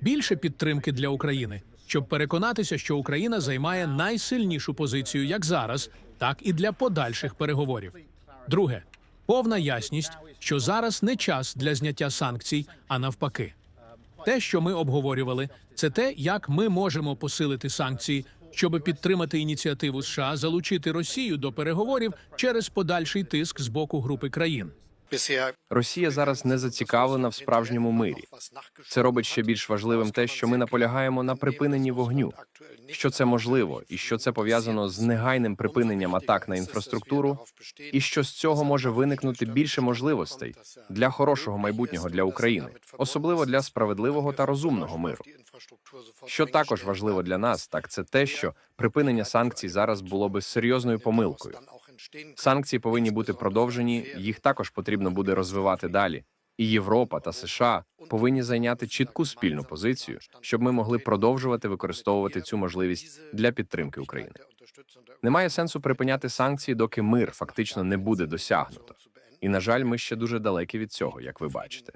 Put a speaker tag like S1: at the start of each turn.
S1: більше підтримки для України, щоб переконатися, що Україна займає найсильнішу позицію як зараз, так і для подальших переговорів. Друге повна ясність, що зараз не час для зняття санкцій, а навпаки. Те, що ми обговорювали, це те, як ми можемо посилити санкції, щоб підтримати ініціативу США залучити Росію до переговорів через подальший тиск з боку групи країн.
S2: Росія зараз не зацікавлена в справжньому мирі. Це робить ще більш важливим те, що ми наполягаємо на припиненні вогню. Що це можливо, і що це пов'язано з негайним припиненням атак на інфраструктуру, і що з цього може виникнути більше можливостей для хорошого майбутнього для України, особливо для справедливого та розумного миру. Що також важливо для нас, так це те, що припинення санкцій зараз було би серйозною помилкою. Санкції повинні бути продовжені, їх також потрібно буде розвивати далі. І Європа та США повинні зайняти чітку спільну позицію, щоб ми могли продовжувати використовувати цю можливість для підтримки України. Немає сенсу припиняти санкції, доки мир фактично не буде досягнуто. І на жаль, ми ще дуже далекі від цього, як ви бачите.